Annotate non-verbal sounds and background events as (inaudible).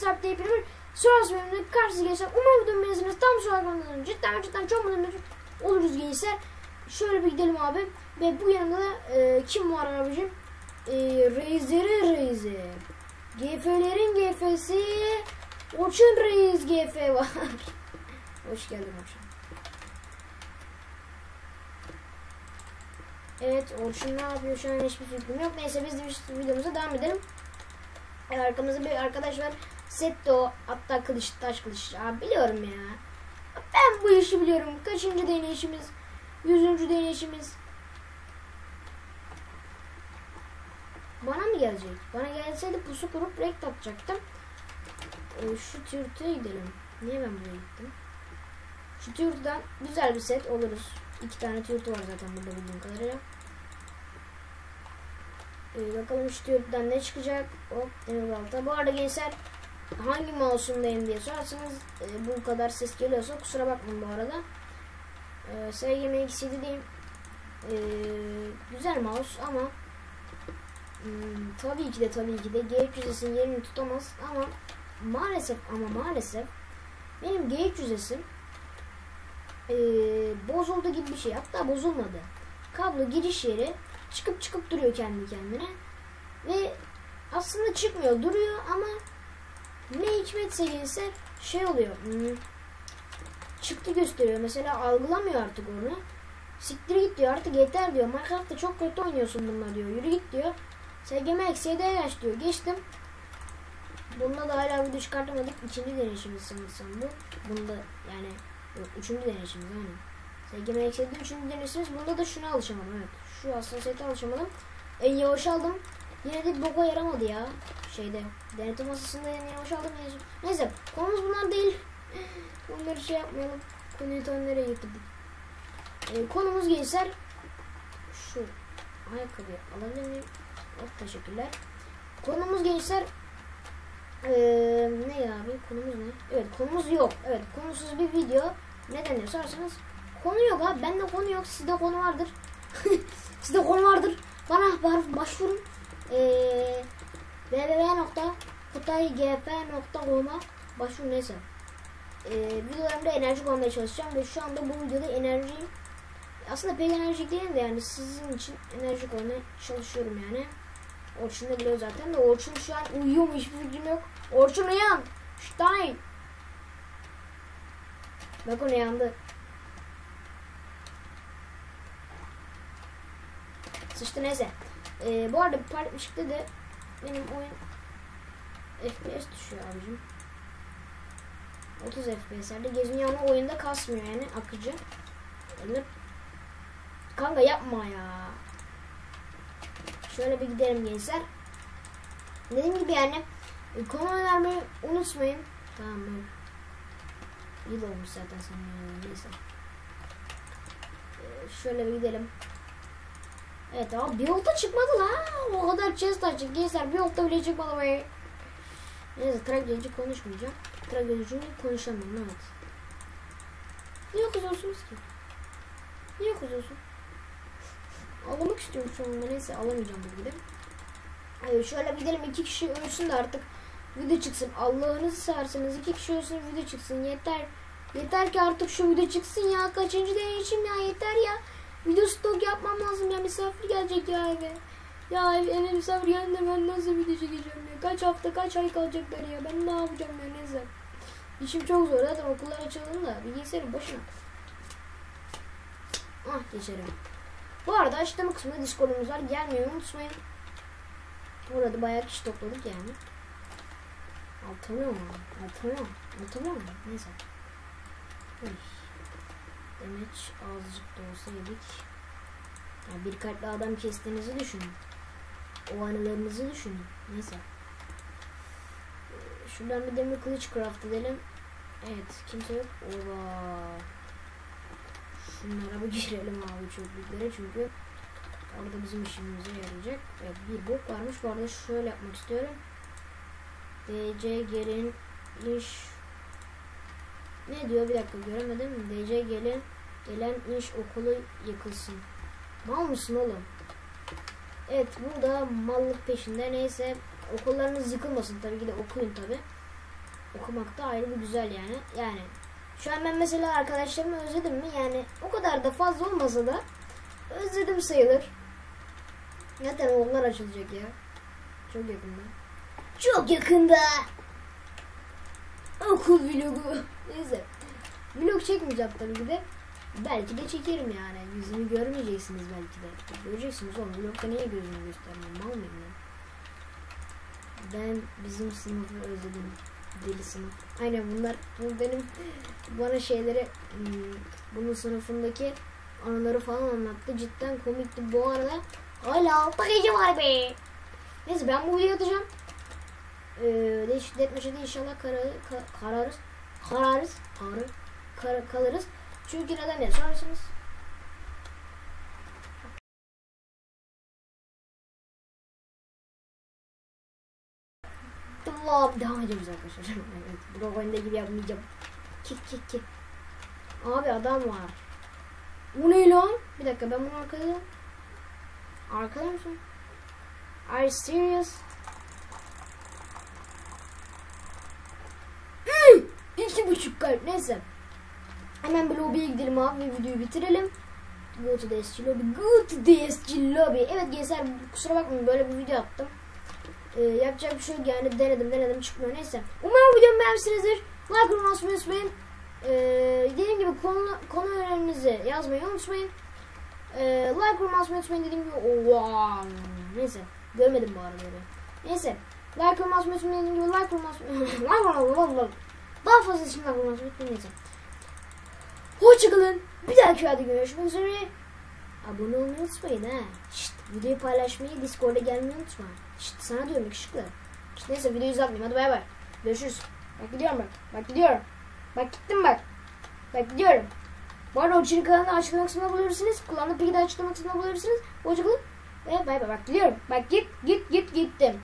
Sarp deyip bir sonrası bölümde karşınıza gençler. Umarım videomu beğenirsiniz. Tam sonra kanalımdan cidden cidden çok mutlu oluruz gençler. Şöyle bir gidelim abi. Ve bu yanında da e, kim var abicim? E, Reisleri Reis'i. GF'lerin GF'si. Orçun Reis GF var. (laughs) Hoş geldin Orçun. Evet Orçun ne yapıyor şu an hiçbir fikrim yok. Neyse biz de videomuza devam edelim. Arkamızda bir arkadaş var. Setto hatta kılıç taş kılıç. Abi biliyorum ya. Ben bu işi biliyorum. Kaçıncı deneyişimiz? Yüzüncü deneyişimiz. Bana mı gelecek? Bana gelseydi pusu kurup renk takacaktım. Ee, şu türtüye gidelim. Niye ben buraya gittim? Şu türtüden güzel bir set oluruz. İki tane türtü var zaten burada bildiğim kadarıyla. Ee, bakalım türtüden ne çıkacak? Hop demir balta. Bu arada gençler hangi mouse'umdayım diye sorarsanız e, bu kadar ses geliyorsa kusura bakmayın bu arada. E, SGM XCD'deyim. E, güzel mouse ama Hmm, tabii ki de tabii ki de G300'esin yerini tutamaz ama maalesef ama maalesef benim G300'esim ee, bozuldu gibi bir şey. Hatta bozulmadı. Kablo giriş yeri çıkıp çıkıp duruyor kendi kendine ve aslında çıkmıyor duruyor ama ne hikmetse gelirse şey oluyor hmm, çıktı gösteriyor. Mesela algılamıyor artık onu. Siktir git diyor artık yeter diyor. Minecraft'ta çok kötü oynuyorsun bunlar diyor. Yürü git diyor. SGM eksiye yaş diyor. Geçtim. Bunda da hala video çıkartamadık. İkinci deneyişimiz sanırsam bu. Bunda yani yok, üçüncü deneyişimiz aynen. SGM eksiye üçüncü deneyişimiz. Bunda da şuna alışamadım evet. Şu hassasiyete alışamadım. En yavaş aldım. Yine de boka yaramadı ya. Şeyde denetim masasında en yavaş aldım. Neyse, konumuz bunlar değil. (laughs) Bunları şey yapmayalım. Konuyu nereye getirdik. Ee, konumuz gençler şu ayakkabıyı alabilir miyim? Oh, teşekkürler. Konumuz gençler ee, ne abi konumuz ne? Evet konumuz yok. Evet konusuz bir video. Neden diye sorarsanız konu yok abi. Bende konu yok. Sizde konu vardır. (laughs) Sizde konu vardır. Bana başvurun. Ee, www.kutaygf.com'a başvurun neyse. Ee, videolarımda enerjik olmaya çalışacağım ve şu anda bu videoda enerjiyim. Aslında pek enerjik değilim de yani sizin için enerjik olmaya çalışıyorum yani. Orçun da biliyor zaten de Orçun şu an uyuyor hiçbir fikrim yok. Orçun uyan. Stein. Bak o uyandı. Sıçtı neyse. Ee, bu arada bir partnership'te de benim oyun FPS düşüyor abicim. 30 FPS'lerde geziniyor ama oyunda kasmıyor yani akıcı. Öyle. Kanka yapma ya. Şöyle bir gidelim gençler. Dediğim gibi yani e, konu önermeyi unutmayın. Tamam mı? Yıl olmuş zaten sana neyse. Ee, şöyle bir gidelim. Evet abi bir yolda çıkmadı la. O kadar chest açık gençler bir yolda bile çıkmadı be. Neyse tragedici konuşmayacağım. Tragedici konuşamam evet. Niye kızıyorsunuz ki? Niye kızıyorsun? Almak istiyorum şu anda neyse alamayacağım bu gibi. Evet, şöyle gidelim iki kişi ölsün de artık video çıksın. Allah'ınızı serseniz iki kişi ölsün video çıksın yeter. Yeter ki artık şu video çıksın ya. Kaçıncı deneyişim ya yeter ya. Video stok yapmam lazım ya misafir gelecek ya eve. Ya eve, eve misafir geldiğinde ben nasıl video çekeceğim ya. Kaç hafta kaç ay kalacaklar ya. Ben ne yapacağım ya neyse. İşim çok zor zaten okullar açıldı da bilgisayarın başına. Ah geçerim. Bu arada açıklama kısmında Discord'umuz var. Gelmeyi unutmayın. Burada bayağı kişi topladık yani. Mu? Hatırlıyor mu? Neyse. Uy. Demeç azıcık da olsa yedik. Yani bir kalpli adam kestiğinizi düşünün. O anılarınızı düşünün. Neyse. Şuradan bir demir kılıç craft edelim. Evet kimse yok. Oba. Şunlara bir (laughs) girelim abi çöplüklere çünkü orada bizim işimize yarayacak. Evet bir bok varmış. Bu arada şöyle yapmak istiyorum. DC gelin iş ne diyor bir dakika göremedim. DC gelin gelen iş okulu yıkılsın. Mal mısın oğlum? Evet burada mallık peşinde neyse okullarınız yıkılmasın tabii ki de okuyun tabi. okumak da ayrı bir güzel yani. Yani şu an ben mesela arkadaşlarımı özledim mi? Yani o kadar da fazla olmasa da özledim sayılır. Zaten okullar açılacak ya. Çok yakında. Çok yakında. Okul vlogu. Neyse. Vlog çekmeyeceğim tabii ki de. Belki de çekerim yani. Yüzümü görmeyeceksiniz belki de. Göreceksiniz oğlum. Vlogda niye gözümü göstermiyorum? Mal mıyım ben? Ben bizim sınıfı özledim. Deli sınıf. Aynen bunlar bu benim bana şeyleri hmm, bunun sınıfındaki anıları falan anlattı. Cidden komikti. Bu arada hala altta gece var be. Neyse ben bu videoyu atacağım. Ee, değişik detmeşede inşallah kara, ka- kararız. Kararız. Karı. Kar, kalırız. Çünkü neden diye sorarsanız. Tamam devam ediyoruz arkadaşlar. (laughs) evet, blog oyunda gibi yapmayacağım. Kik kik kik. Abi adam var. Bu ne lan? Bir dakika ben bunu arkada... Arkada mısın? Are you serious? Hmm, Buçuk kalp. Neyse. Hemen bir lobiye gidelim abi ve videoyu bitirelim. Go to the SG lobby. Go to the SG lobby. Evet gençler kusura bakmayın böyle bir video attım. Ee, yapacak bir şey yok yani denedim denedim çıkmıyor neyse. Umarım videomu beğenmişsinizdir. Like olmayı unutmayın. Ee, dediğim gibi konu, konu önerinizi yazmayı unutmayın. Ee, like olmayı unutmayın dediğim gibi. Oh, wow. Neyse görmedim bu arada. Neyse. Like olmayı unutmayın dediğim gibi like olmayı (laughs) unutmayın. Daha fazla olmayı unutmayın neyse. Hoşçakalın. Bir dahaki videoda görüşmek üzere. Abone olmayı unutmayın ha. Şşt, videoyu paylaşmayı, Discord'a gelmeyi unutma. Şşt, sana diyorum yakışıklı. Şşt, neyse videoyu uzatmayayım. Hadi bay bay. Görüşürüz. Bak gidiyorum bak. Bak gidiyorum. Bak gittim bak. Bak gidiyorum. Bu arada Orçun'un kanalını açıklama kısmına bulabilirsiniz. Kulağında peki de açıklama kısmına bulabilirsiniz. Hoşçakalın. Ve bay bay. Bak gidiyorum. Bak git git git gittim.